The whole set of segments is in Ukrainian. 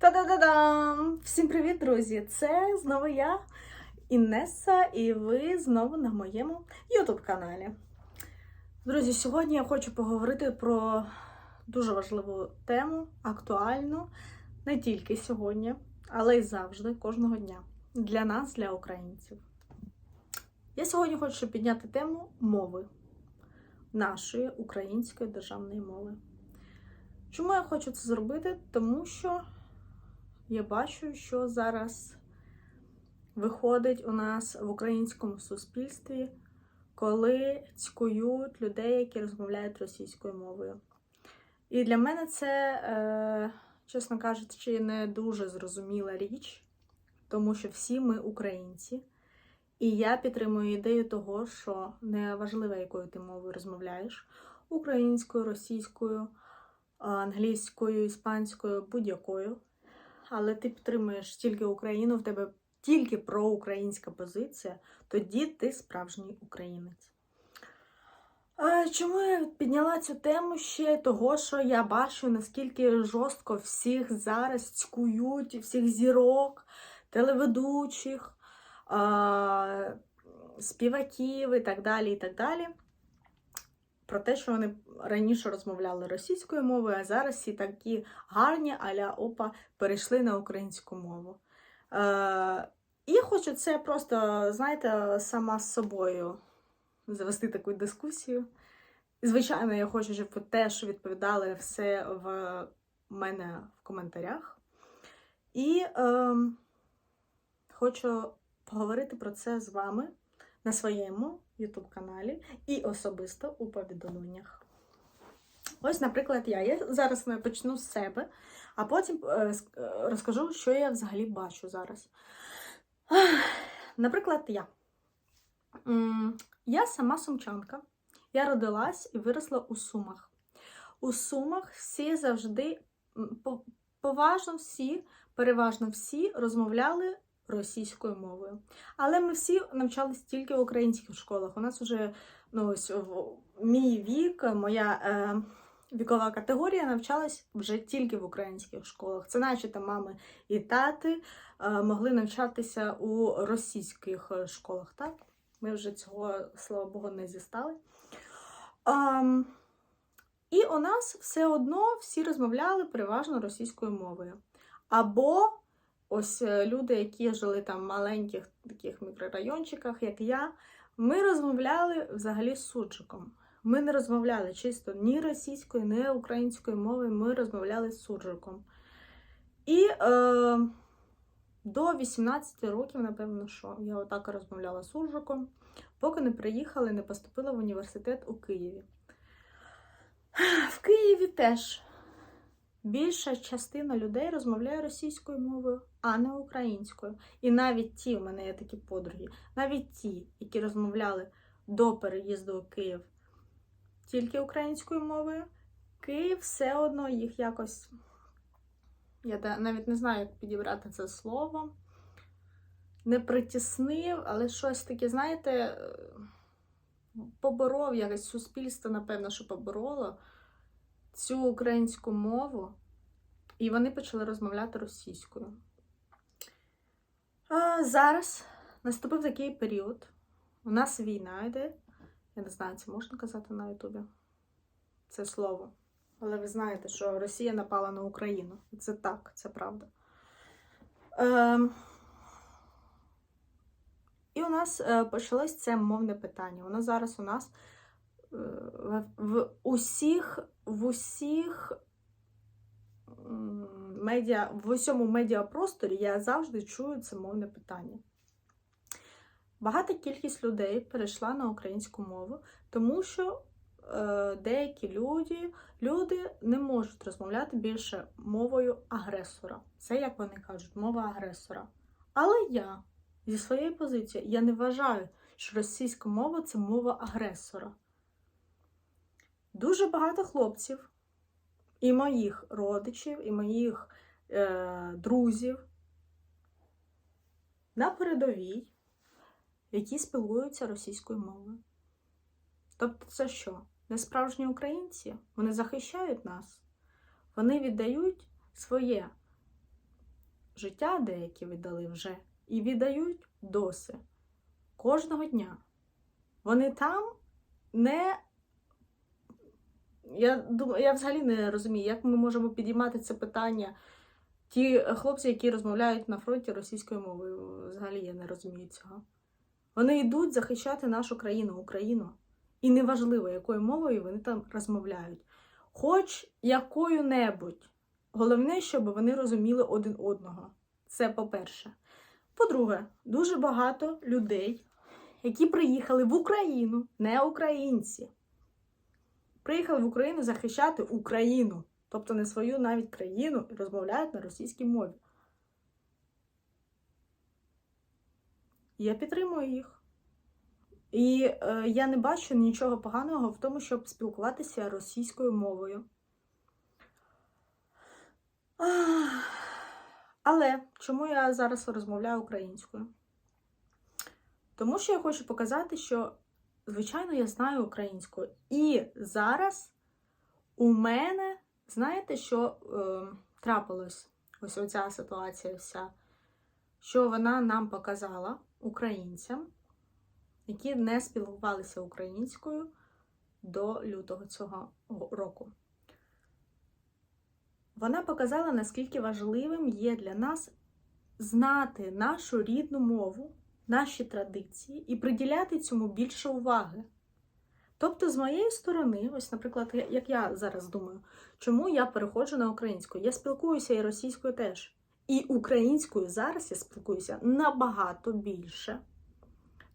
Та-да-да-дам! Всім привіт, друзі! Це знову я, Іннеса, і ви знову на моєму YouTube каналі. Друзі, сьогодні я хочу поговорити про дуже важливу тему, актуальну не тільки сьогодні, але й завжди, кожного дня. Для нас, для українців. Я сьогодні хочу підняти тему мови нашої української державної мови. Чому я хочу це зробити? Тому що я бачу, що зараз виходить у нас в українському суспільстві, коли цькують людей, які розмовляють російською мовою. І для мене це, е, чесно кажучи, не дуже зрозуміла річ, тому що всі ми українці. І я підтримую ідею того, що не важливо, якою ти мовою розмовляєш українською, російською, англійською, іспанською, будь-якою але ти підтримуєш тільки Україну, в тебе тільки проукраїнська позиція, тоді ти справжній українець. Чому я підняла цю тему ще того, що я бачу, наскільки жорстко всіх зараз цькують, всіх зірок, телеведучих, співаків і так далі. і так далі. Про те, що вони раніше розмовляли російською мовою, а зараз всі такі гарні аля опа перейшли на українську мову. Е, І я хочу це просто, знаєте, сама з собою завести таку дискусію. Звичайно, я хочу, щоб ви теж відповідали все в мене в коментарях. І е, хочу поговорити про це з вами на своєму YouTube каналі і особисто у повідомленнях. Ось, наприклад, я. Я зараз почну з себе, а потім е, розкажу, що я взагалі бачу зараз. Наприклад, я. Я сама сумчанка. Я родилась і виросла у Сумах. У Сумах всі завжди, поважно всі, переважно всі розмовляли російською мовою. Але ми всі навчалися тільки в українських школах. У нас вже ну, ось мій вік, моя е, вікова категорія навчалась вже тільки в українських школах. Це наші там мами і тати е, могли навчатися у російських школах. так? Ми вже цього, слава Богу, не зістали. Um, і у нас все одно всі розмовляли переважно російською мовою. Або ось е, люди, які жили там в маленьких таких мікрорайончиках, як я, ми розмовляли взагалі з суржиком. Ми не розмовляли чисто ні російською, ні українською мовою, ми розмовляли з суржиком. І е, до 18 років, напевно, що я отак розмовляла з суржиком, поки не приїхала і не поступила в університет у Києві. В Києві теж більша частина людей розмовляє російською мовою, а не українською. І навіть ті, у мене є такі подруги, навіть ті, які розмовляли до переїзду у Київ тільки українською мовою, Київ все одно їх якось. Я навіть не знаю, як підібрати це слово. Не притіснив, але щось таке, знаєте, поборов якось суспільство, напевно, що побороло цю українську мову, і вони почали розмовляти російською. Зараз наступив такий період. У нас війна йде. Я не знаю, це можна казати на Ютубі. Це слово. Але ви знаєте, що Росія напала на Україну. Це так, це правда. Ем... І у нас е, почалось це мовне питання. Воно зараз у нас е, в усіх в усіх медіа, в усьому медіапросторі я завжди чую це мовне питання. Багата кількість людей перейшла на українську мову, тому що е, деякі люди люди не можуть розмовляти більше мовою агресора. Це, як вони кажуть, мова агресора. Але я зі своєї позиції я не вважаю, що російська мова це мова агресора. Дуже багато хлопців, і моїх родичів, і моїх е, друзів на передовій, які спілкуються російською мовою. Тобто, це що? Не справжні українці? Вони захищають нас, вони віддають своє життя деякі віддали вже і віддають досі кожного дня. Вони там не. Я думаю, я взагалі не розумію, як ми можемо підіймати це питання. Ті хлопці, які розмовляють на фронті російською мовою, взагалі я не розумію цього. Вони йдуть захищати нашу країну, Україну. І неважливо, якою мовою вони там розмовляють. Хоч якою-небудь. Головне, щоб вони розуміли один одного. Це по-перше. По-друге, дуже багато людей, які приїхали в Україну, не українці. Приїхали в Україну захищати Україну, тобто не свою навіть країну, і розмовляють на російській мові. Я підтримую їх. І е, я не бачу нічого поганого в тому, щоб спілкуватися російською мовою. Але чому я зараз розмовляю українською? Тому що я хочу показати, що, звичайно, я знаю українську. І зараз у мене, знаєте, що е, трапилось? Ось оця ситуація вся, що вона нам показала українцям, які не спілкувалися українською до лютого цього року. Вона показала, наскільки важливим є для нас знати нашу рідну мову, наші традиції і приділяти цьому більше уваги. Тобто, з моєї сторони, ось, наприклад, як я зараз думаю, чому я переходжу на українську? Я спілкуюся і російською теж. І українською зараз я спілкуюся набагато більше.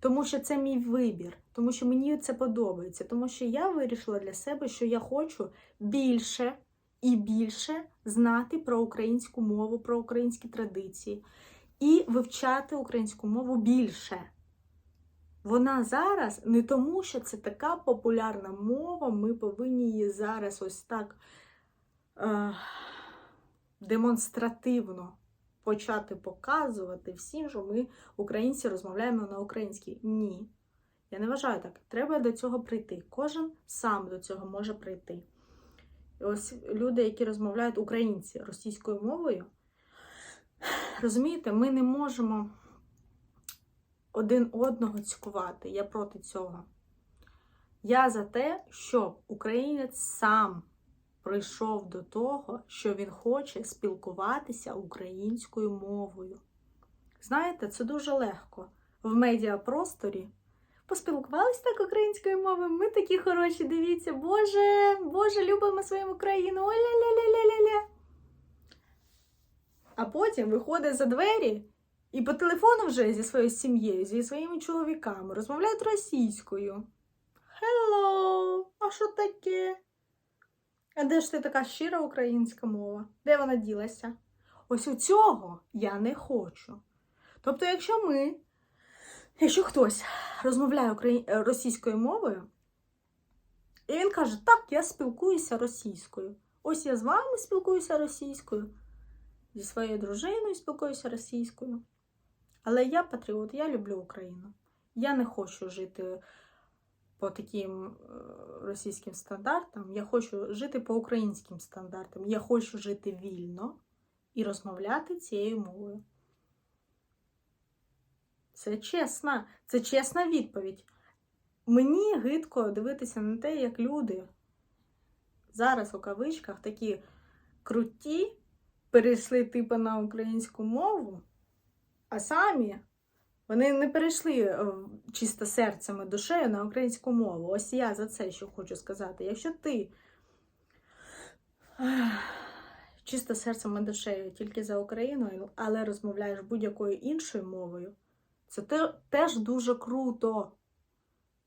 Тому що це мій вибір, тому що мені це подобається, тому що я вирішила для себе, що я хочу більше і більше знати про українську мову, про українські традиції і вивчати українську мову більше. Вона зараз не тому, що це така популярна мова, ми повинні її зараз ось так е, демонстративно почати показувати всім, що ми, українці, розмовляємо на українській. Ні. Я не вважаю так. Треба до цього прийти. Кожен сам до цього може прийти. І ось люди, які розмовляють українці російською мовою, розумієте, ми не можемо один одного цькувати. Я проти цього. Я за те, щоб українець сам прийшов до того, що він хоче спілкуватися українською мовою. Знаєте, це дуже легко. В медіапросторі поспілкувалися так українською мовою. Ми такі хороші, дивіться, Боже, Боже, любимо свою Україну. Оля-ля-ля-ля-ля-ля. А потім виходить за двері і по телефону вже зі своєю сім'єю, зі своїми чоловіками розмовляють російською. Hello! А що таке? А де ж ти така щира українська мова? Де вона ділася? Ось у цього я не хочу. Тобто, якщо ми, якщо хтось розмовляє украї... російською мовою, і він каже, так, я спілкуюся російською. Ось я з вами спілкуюся російською, зі своєю дружиною спілкуюся російською. Але я патріот, я люблю Україну. Я не хочу жити по таким е, російським стандартам. Я хочу жити по українським стандартам. Я хочу жити вільно і розмовляти цією мовою. Це чесна, це чесна відповідь. Мені гидко дивитися на те, як люди зараз у кавичках такі круті перейшли типу на українську мову, а самі вони не перейшли е, чисто серцем і душею на українську мову. Ось я за це що хочу сказати. Якщо ти чисто серцем і душею тільки за Україну, але розмовляєш будь-якою іншою мовою, це теж дуже круто.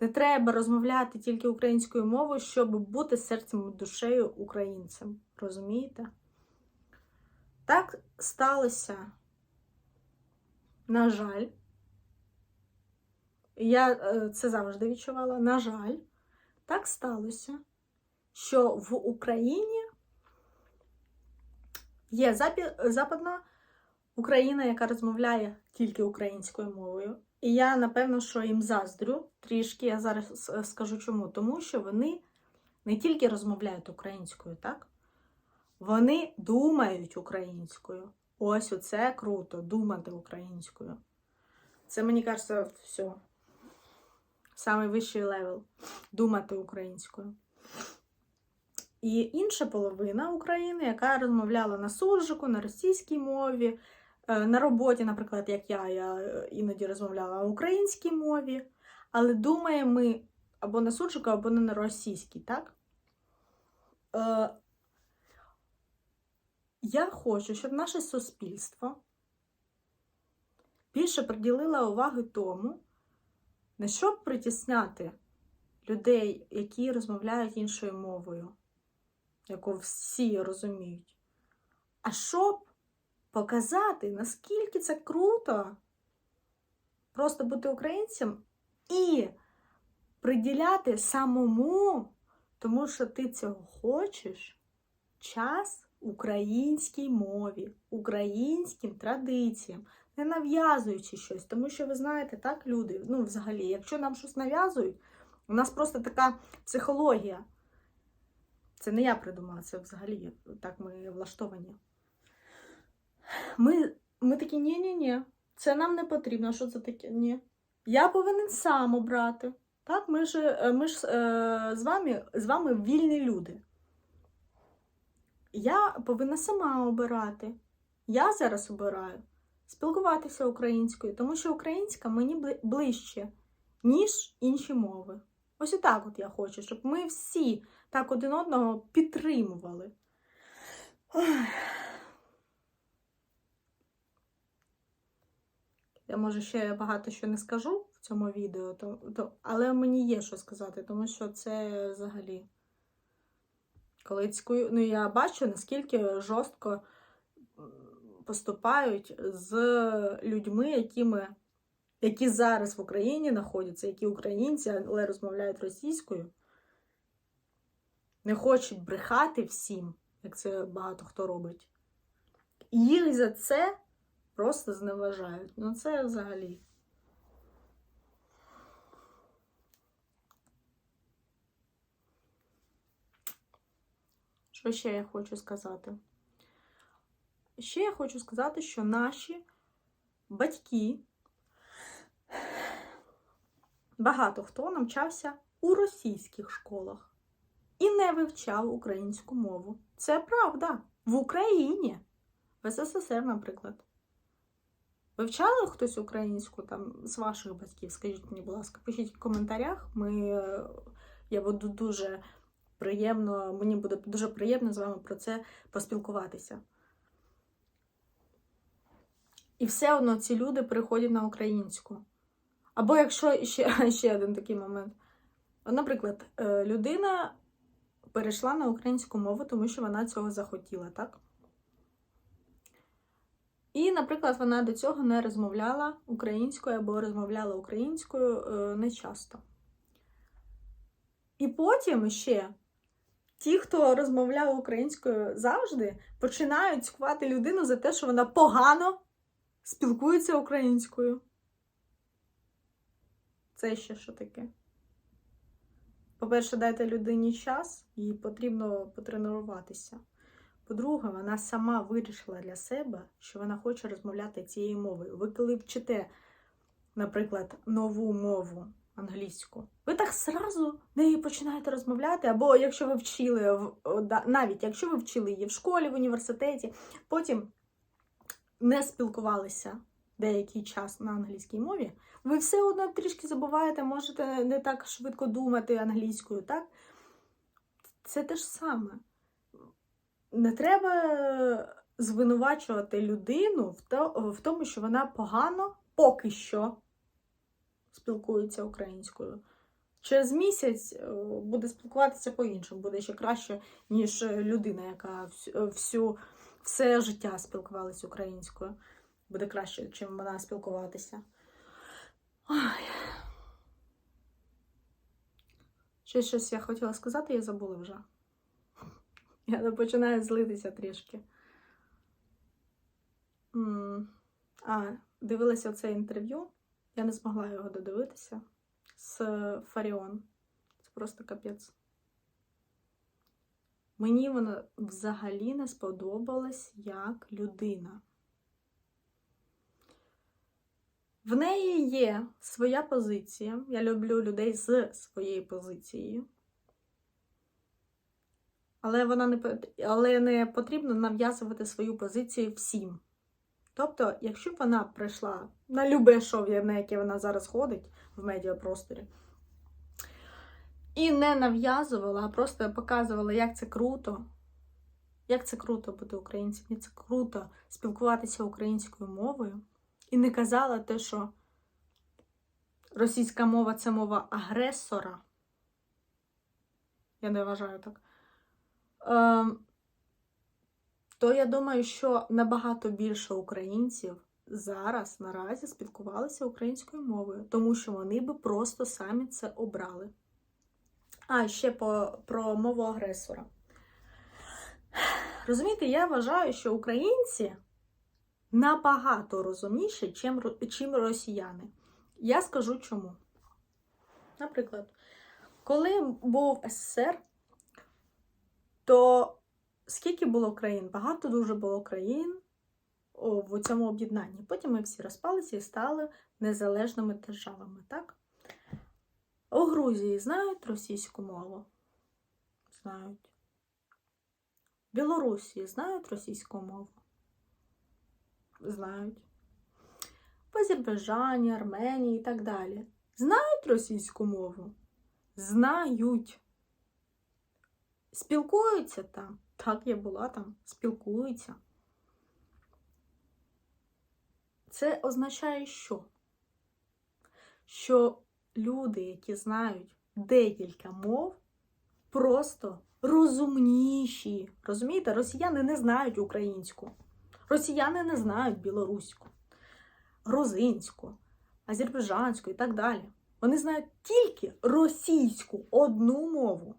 Не треба розмовляти тільки українською мовою, щоб бути серцем і душею українцем. Розумієте? Так сталося, на жаль. Я е, це завжди відчувала. На жаль, так сталося, що в Україні є Западна Україна, яка розмовляє тільки українською мовою. І я, напевно, що їм заздрю трішки, я зараз скажу чому. Тому що вони не тільки розмовляють українською, так? Вони думають українською. Ось оце круто, думати українською. Це, мені кажеться, все. Самий вищий левел. Думати українською. І інша половина України, яка розмовляла на суржику, на російській мові, е, на роботі, наприклад, як я, я е, іноді розмовляла на українській мові, але думає ми або на суржику, або на російській, так? Я хочу, щоб наше суспільство більше приділило уваги тому, не щоб притісняти людей, які розмовляють іншою мовою, яку всі розуміють, а щоб показати, наскільки це круто просто бути українцем і приділяти самому, тому що ти цього хочеш, час українській мові, українським традиціям, не нав'язуючи щось. Тому що ви знаєте, так, люди, ну, взагалі, якщо нам щось нав'язують, у нас просто така психологія. Це не я придумала, це взагалі так ми влаштовані. Ми, ми такі, ні-ні-ні, це нам не потрібно. Що це таке? Ні. Я повинен сам обрати. Так, ми ж, е, ми ж е, з, вами, з вами вільні люди. Я повинна сама обирати. Я зараз обираю спілкуватися українською, тому що українська мені ближче, ніж інші мови. Ось отак от я хочу, щоб ми всі так один одного підтримували. Я може ще багато що не скажу в цьому відео, то, то, але мені є що сказати, тому що це взагалі. Коли ну я бачу, наскільки жорстко поступають з людьми, якими, які зараз в Україні знаходяться, які українці, але розмовляють російською, не хочуть брехати всім, як це багато хто робить. І їх за це просто зневажають. Ну це взагалі. Що ще я хочу сказати? Ще я хочу сказати, що наші батьки, багато хто навчався у російських школах і не вивчав українську мову. Це правда. В Україні, в СССР, наприклад. Вивчали хтось українську там з ваших батьків? Скажіть мені, будь ласка, пишіть в коментарях. Ми, е, я буду дуже приємно, мені буде дуже приємно з вами про це поспілкуватися. І все одно ці люди переходять на українську. Або якщо ще, ще один такий момент. Наприклад, е, людина перейшла на українську мову, тому що вона цього захотіла, так? І, наприклад, вона до цього не розмовляла українською або розмовляла українською е, не часто. І потім ще ті, хто розмовляв українською завжди, починають цькувати людину за те, що вона погано спілкується українською. Це ще що таке? По-перше, дайте людині час, їй потрібно потренуватися. По-друге, вона сама вирішила для себе, що вона хоче розмовляти цією мовою. Ви коли вчите, наприклад, нову мову англійську, ви так зразу нею починаєте розмовляти, або якщо ви вчили, навіть якщо ви вчили її в школі, в університеті, потім не спілкувалися деякий час на англійській мові, ви все одно трішки забуваєте, можете не так швидко думати англійською, так? Це те ж саме. Не треба звинувачувати людину в тому, що вона погано поки що спілкується українською. Через місяць е, буде спілкуватися по-іншому, буде ще краще, ніж людина, яка всю, всю все життя спілкувалася українською. Буде краще, чим вона спілкуватися. Ой. Ще щось я хотіла сказати, я забула вже. Я починаю злитися трішки. А, дивилася це інтерв'ю. Я не змогла його додивитися з е, Фаріон. Це просто капець. Мені вона взагалі не сподобалась як людина. В неї є своя позиція. Я люблю людей з своєю позицією. Але вона не але не потрібно нав'язувати свою позицію всім. Тобто, якщо б вона прийшла на любе шоу, на яке вона зараз ходить в медіапросторі, і не нав'язувала, а просто показувала, як це круто, як це круто бути українцем, як це круто спілкуватися українською мовою, і не казала те, що російська мова це мова агресора. Я не вважаю так. Ем, то я думаю, що набагато більше українців зараз наразі спілкувалися українською мовою, тому що вони би просто самі це обрали. А ще по, про мову агресора. Розумієте, я вважаю, що українці набагато розумніші, чим, чим росіяни. Я скажу чому. Наприклад, коли був СССР, то скільки було країн? Багато дуже було країн в цьому об'єднанні. Потім ми всі розпалися і стали незалежними державами, так? У Грузії знають російську мову? Знають. В Білорусі знають російську мову? Знають. В Азербайджані, Арменії і так далі. Знають російську мову? Знають. Спілкуються там. Так, я була там, спілкуються. Це означає що? Що люди, які знають декілька мов, просто розумніші. Розумієте, росіяни не знають українську, росіяни не знають білоруську, грузинську, азербайджанську і так далі. Вони знають тільки російську одну мову.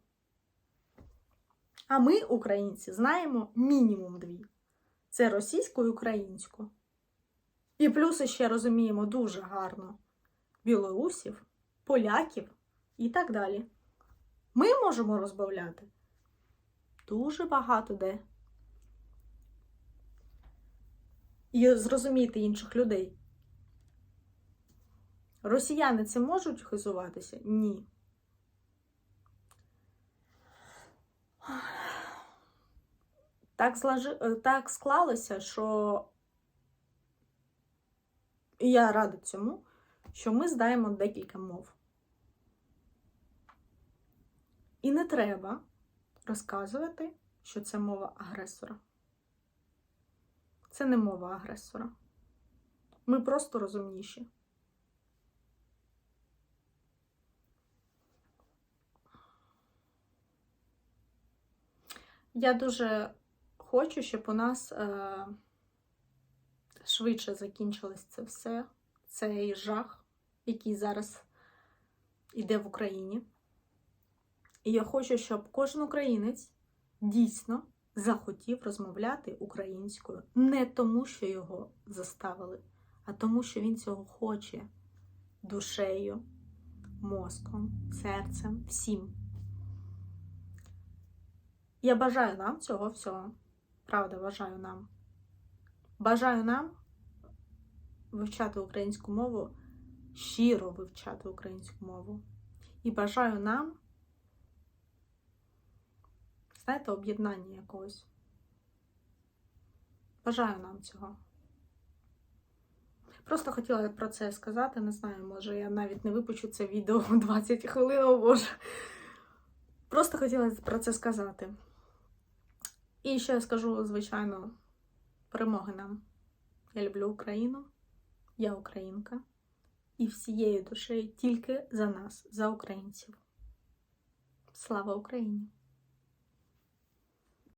А ми, українці, знаємо мінімум дві: це російську і українську. І плюс ще розуміємо дуже гарно білорусів, поляків і так далі. Ми можемо розбавляти дуже багато де. І зрозуміти інших людей. Росіяни це можуть хизуватися? Ні. Так, зложи... е, так склалося, що і я рада цьому, що ми знаємо декілька мов. І не треба розказувати, що це мова агресора. Це не мова агресора. Ми просто розумніші. Я дуже хочу, щоб у нас е, швидше закінчилось це все, цей жах, який зараз іде в Україні. І я хочу, щоб кожен українець дійсно захотів розмовляти українською не тому, що його заставили, а тому, що він цього хоче душею, мозком, серцем, всім. Я бажаю нам цього всього. Правда, бажаю нам. Бажаю нам вивчати українську мову, щиро вивчати українську мову. І бажаю нам, знаєте, об'єднання якогось. Бажаю нам цього. Просто хотіла про це сказати, не знаю, може я навіть не випущу це відео в 20 хвилин, о боже. Просто хотіла про це сказати. І ще скажу, звичайно, перемоги нам. Я люблю Україну, я українка. І всією душею тільки за нас, за українців. Слава Україні!